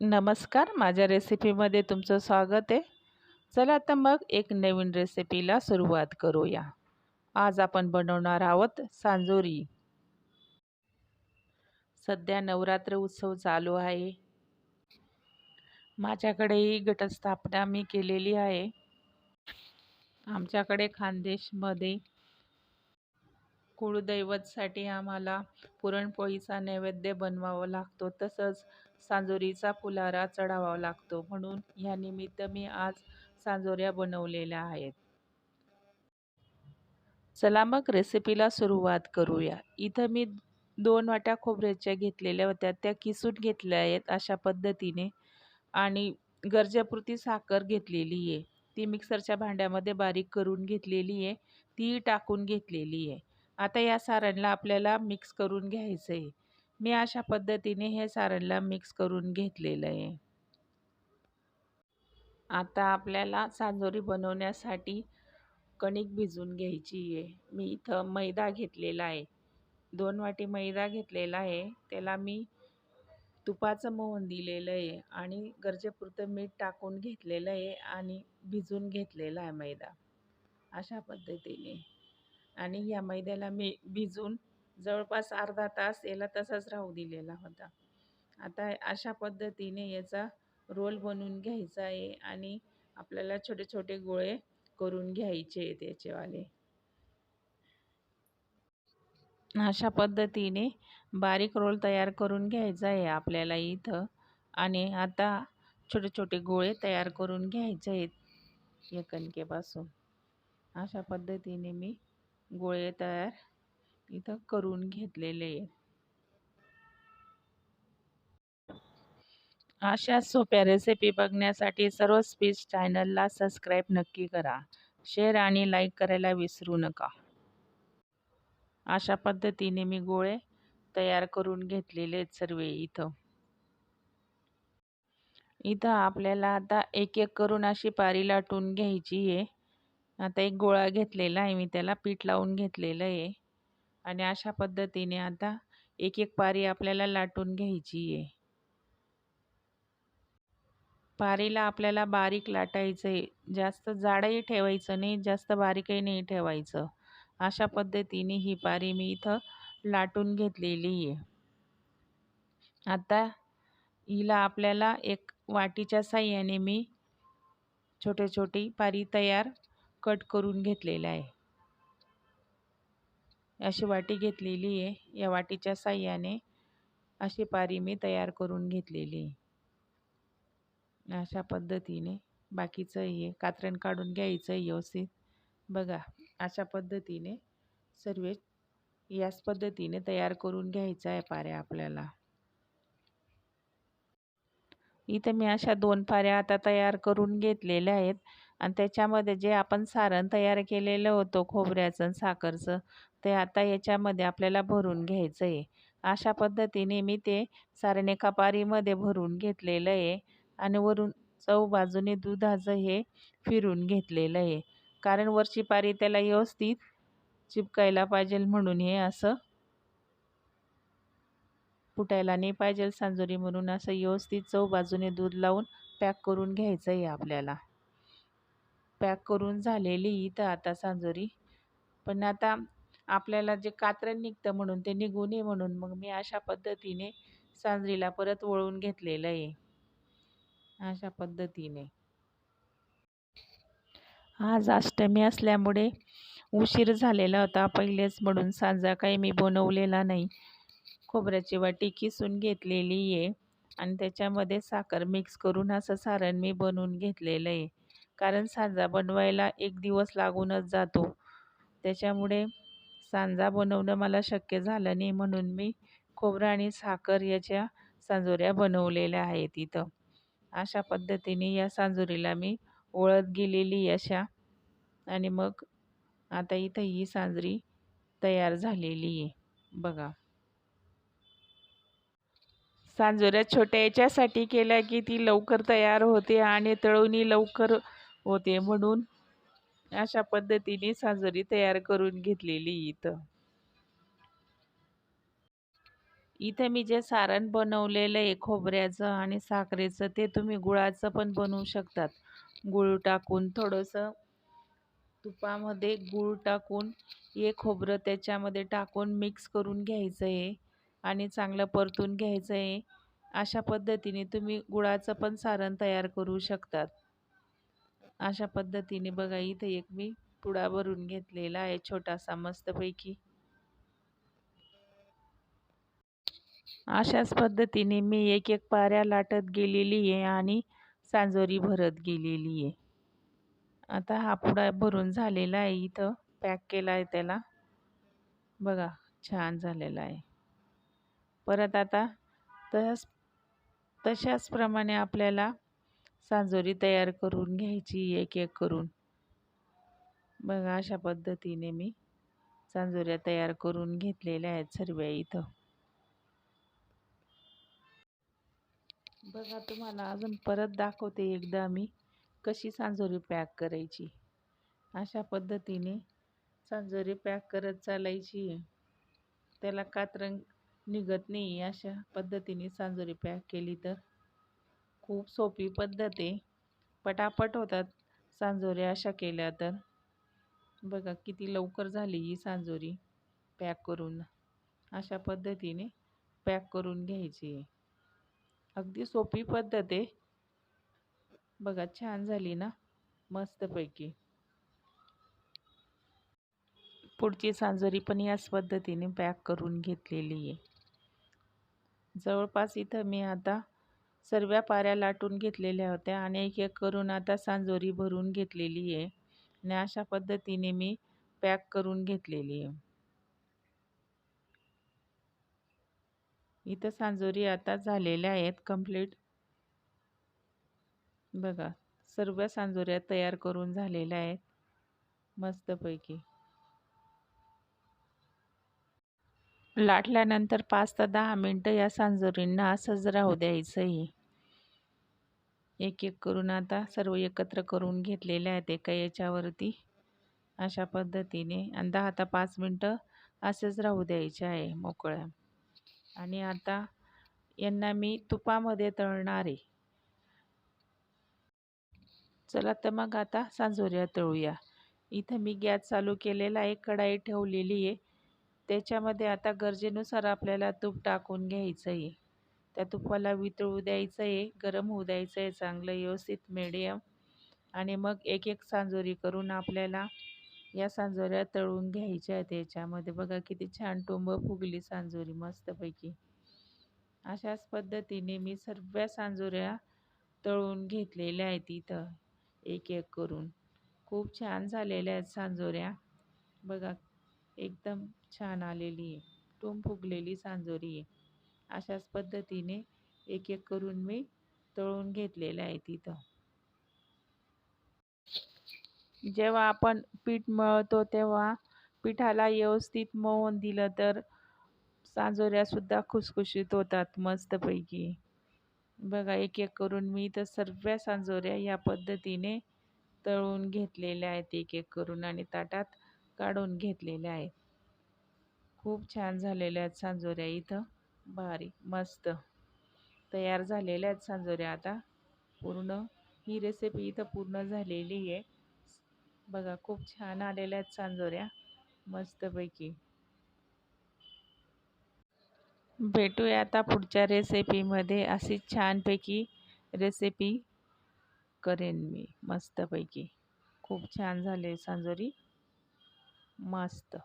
नमस्कार माझ्या रेसिपीमध्ये तुमचं स्वागत आहे. चला तर मग एक नवीन रेसिपीला सुरुवात करूया. आज आपण बनवणार आहोत सांजोरी. सध्या नवरात्र उत्सव चालू आहे. माझ्याकडेही घटस्थापना मी केलेली आहे. आमच्याकडे खानदेशमध्ये कुळदैवतसाठी आम्हाला पुरणपोळीचा नैवेद्य बनवावा लागतो. तसंच सांजोरीचा फुलारा चढावा लागतो म्हणून ह्यानिमित्त मी आज सांजोऱ्या बनवलेल्या आहेत. चला मग रेसिपीला सुरुवात करूया. इथं मी दोन वाट्या खोबऱ्याच्या घेतलेल्या होत्या. त्या किसून घेतल्या आहेत अशा पद्धतीने आणि गरजेपुरती साखर घेतलेली आहे. ती मिक्सरच्या भांड्यामध्ये बारीक करून घेतलेली आहे. ती टाकून घेतलेली आहे. आता या सारणला आपल्याला मिक्स करून घ्यायचं आहे मी अशा पद्धतीने हे सारणला मिक्स करून घेतलेलं आहे. आता आपल्याला सांजोरी बनवण्यासाठी कणिक भिजून घ्यायची आहे. मी इथं मैदा घेतलेला आहे. दोन वाटी मैदा घेतलेला आहे. त्याला मी तुपाचं मोहन दिलेलं आहे आणि गरजेपुरतं मीठ टाकून घेतलेलं आहे आणि भिजून घेतलेला आहे मैदा. अशा पद्धतीने. आणि या मैद्याला मी भिजून जवळपास अर्धा तास याला तसाच राहू दिलेला होता. आता अशा पद्धतीने याचा रोल बनवून घ्यायचा आहे आणि आपल्याला छोटे छोटे गोळे करून घ्यायचे आहेत याचेवाले. अशा पद्धतीने बारीक रोल तयार करून घ्यायचा आहे आपल्याला इथं आणि आता छोटे छोटे गोळे तयार करून घ्यायचे आहेत या कणकेपासून. अशा पद्धतीने मी गोळे तयार इथं करून घेतलेले आहे अशा सोप्या रेसिपी बघण्यासाठी सर्व स्पीच चॅनलला सबस्क्राईब नक्की करा. शेअर आणि लाईक करायला विसरू नका. अशा पद्धतीने मी गोळे तयार करून घेतलेले आहेत सर्व इथं. इथं आपल्याला आता एक एक करून अशी पारी लाटून घ्यायची आहे. आता एक गोळा घेतलेला आहे मी त्याला पीठ लावून घेतलेलं आहे. आणि अशा पद्धतीने आता एक एक पारी आपल्याला लाटून घ्यायची आहे. पारीला आपल्याला बारीक लाटायचं आहे जास्त जाडही ठेवायचं नाही जास्त बारीकही नाही ठेवायचं. अशा पद्धतीने ही पारी मी इथं लाटून घेतलेली आहे. आता हिला आपल्याला एक वाटीच्या साह्याने मी छोटे छोटी पारी तयार कट करून घेतलेलं आहे. अशी वाटी घेतलेली आहे. या वाटीच्या साह्याने अशी पारी मी तयार करून घेतलेली आहे. अशा पद्धतीने बाकीचं हे कात्रण काढून घ्यायचं व्यवस्थित. बघा अशा पद्धतीने सर्व याच पद्धतीने तयार करून घ्यायचा आहे पाऱ्या आपल्याला. इथं मी अशा दोन पाऱ्या आता तयार करून घेतलेल्या आहेत. आणि त्याच्यामध्ये जे आपण सारण तयार केलेलं होतं खोबऱ्याचं साखरचं ते आता याच्यामध्ये आपल्याला भरून घ्यायचं आहे अशा पद्धतीने मी ते सारण पारीमध्ये भरून घेतलेलं आहे आणि वरून चव बाजूने दुधाचं हे फिरून घेतलेलं आहे. कारण वरची पारी त्याला व्यवस्थित चिपकायला पाहिजे म्हणून हे असं फुटायला नाही पाहिजे सांजोरी म्हणून असं व्यवस्थित चव बाजूने दूध लावून पॅक करून घ्यायचं आहे आपल्याला. पॅक करून झालेली इथं आता सांजोरी. पण आता आपल्याला जे कात्रण निघतं म्हणून ते निघू नये म्हणून मग मी अशा पद्धतीने सांजरीला परत वळून घेतलेलं आहे. अशा पद्धतीने. आज अष्टमी असल्यामुळे उशीर झालेला होता. पहिलेच म्हणून सांजा काही मी बनवलेला नाही. खोबऱ्याची वाटी किसून घेतलेली आहे आणि त्याच्यामध्ये साखर मिक्स करून असं सारण मी बनवून घेतलेलं आहे. कारण सांजा बनवायला एक दिवस लागूनच जातो. त्याच्यामुळे सांजा बनवणं मला शक्य झालं नाही म्हणून मी खोबरं आणि साखर याच्या सांजोऱ्या बनवलेल्या आहेत इथं. अशा पद्धतीने या सांजोरीला मी ओळत गेलेली अशा आणि मग आता इथं ही सांजरी तयार झालेली आहे. बघा. सांजोऱ्या छोट्या याच्यासाठी केल्या की ती लवकर तयार होते आणि तळवणी लवकर होते म्हणून अशा पद्धतीने साजरी तयार करून घेतलेली इथं. इथे मी जे सारण बनवलेलं आहे खोबऱ्याचं आणि साखरेचं ते तुम्ही गुळाचं पण बनवू शकतात. गूळ टाकून थोडंसं तुपामध्ये गूळ टाकून हे खोबरं त्याच्यामध्ये टाकून मिक्स करून घ्यायचं आहे आणि चांगलं परतून घ्यायचं आहे अशा पद्धतीने तुम्ही गुळाचं पण सारण तयार करू शकतात. अशा पद्धतीने बघा इथं एक मी पुडा भरून घेतलेला आहे छोटासा मस्तपैकी. अशाच पद्धतीने मी एक एक पाऱ्या लाटत गेलेली आहे आणि सांजोरी भरत गेलेली आहे. आता हा पुडा भरून झालेला आहे इथं पॅक केला आहे त्याला. बघा छान झालेला आहे. परत आता तस तशाच प्रमाणे आपल्याला सांजोरी तयार करून घ्यायची एक एक करून. बघा अशा पद्धतीने मी सांजोऱ्या तयार करून घेतलेल्या आहेत सर्व्या इथं. बघा तुम्हाला अजून परत दाखवते एकदा मी कशी सांजोरी पॅक करायची. अशा पद्धतीने सांजोरी पॅक करत चालायची. त्याला कात्रंग निघत नाही अशा पद्धतीने सांजोरी पॅक केली तर. खूप सोपी पद्धत आहे. पटापट होतात सांजोऱ्या अशा केल्या तर. बघा किती लवकर झाली ही सांजोरी. पॅक करून. अशा पद्धतीने पॅक करून घ्यायची. आहे अगदी सोपी पद्धत आहे. बघा छान झाली ना मस्तपैकी. पुढची सांजोरी पण याच पद्धतीने पॅक करून घेतलेली आहे. जवळपास इथं मी आता सर्व पाऱ्या लाटून घेतलेल्या होत्या आणि एक एक करून आता सांजोरी भरून घेतलेली आहे आणि अशा पद्धतीने मी पॅक करून घेतलेली आहे. इथं सांजोरी आता झालेल्या आहेत कंप्लीट. बघा सर्व सांजोऱ्या तयार करून झालेल्या आहेत. मस्तपैकी. लाटल्यानंतर पाच ते दहा मिनटं या सांजोरींना असंच राहू द्यायचंही. एक एक करून आता सर्व एकत्र करून घेतलेले आहेत एका याच्यावरती. अशा पद्धतीने आणि दहा ते पाच मिनटं असंच राहू द्यायचे आहे मोकळ्या. आणि आता यांना मी तुपामध्ये तळणार आहे. चला तर मग आता सांजोऱ्या तळूया. इथं मी गॅस चालू केलेला आहे कढाई ठेवलेली आहे. त्याच्यामध्ये आता गरजेनुसार आपल्याला तूप टाकून घ्यायचं आहे त्या तुपाला वितळू द्यायचं आहे गरम होऊ द्यायचं आहे चांगलं व्यवस्थित मिडियम आणि मग एक एक सांजोरी करून आपल्याला या सांजोऱ्या तळून घ्यायच्या आहेत याच्यामध्ये. बघा किती छान टोंब फुगली सांजोरी मस्तपैकी. अशाच पद्धतीने मी सर्व सांजोऱ्या तळून घेतलेल्या आहेत इथं. एक एक करून. खूप छान झालेल्या आहेत सांजोऱ्या. बघा एकदम छान आलेली आहे. टोम फुगलेली सांजोरी आहे. अशाच पद्धतीने एक एक करून मी तळून घेतलेलं आहे तिथं. जेव्हा आपण पीठ मळतो तेव्हा पिठाला व्यवस्थित मळून दिलं तर सांजोऱ्यासुद्धा खुसखुशीत होतात मस्तपैकी. बघा एक एक करून मी इथं सर्व सांजोऱ्या या पद्धतीने तळून घेतलेल्या आहेत एक एक करून आणि ताटात काढून घेतलेल्या आहेत खूप छान झालेल्या आहेत सांजोऱ्या इथं. भारी मस्त. तयार झालेल्या आहेत सांजोऱ्या आता. पूर्ण ही रेसिपी इथं पूर्ण झालेली आहे. बघा खूप छान आलेल्या आहेत सांजोऱ्या. मस्तपैकी. भेटूया आता पुढच्या रेसिपीमध्ये अशी छानपैकी रेसिपी करेन मी. मस्तपैकी. खूप छान झाले सांजोरी. मस्त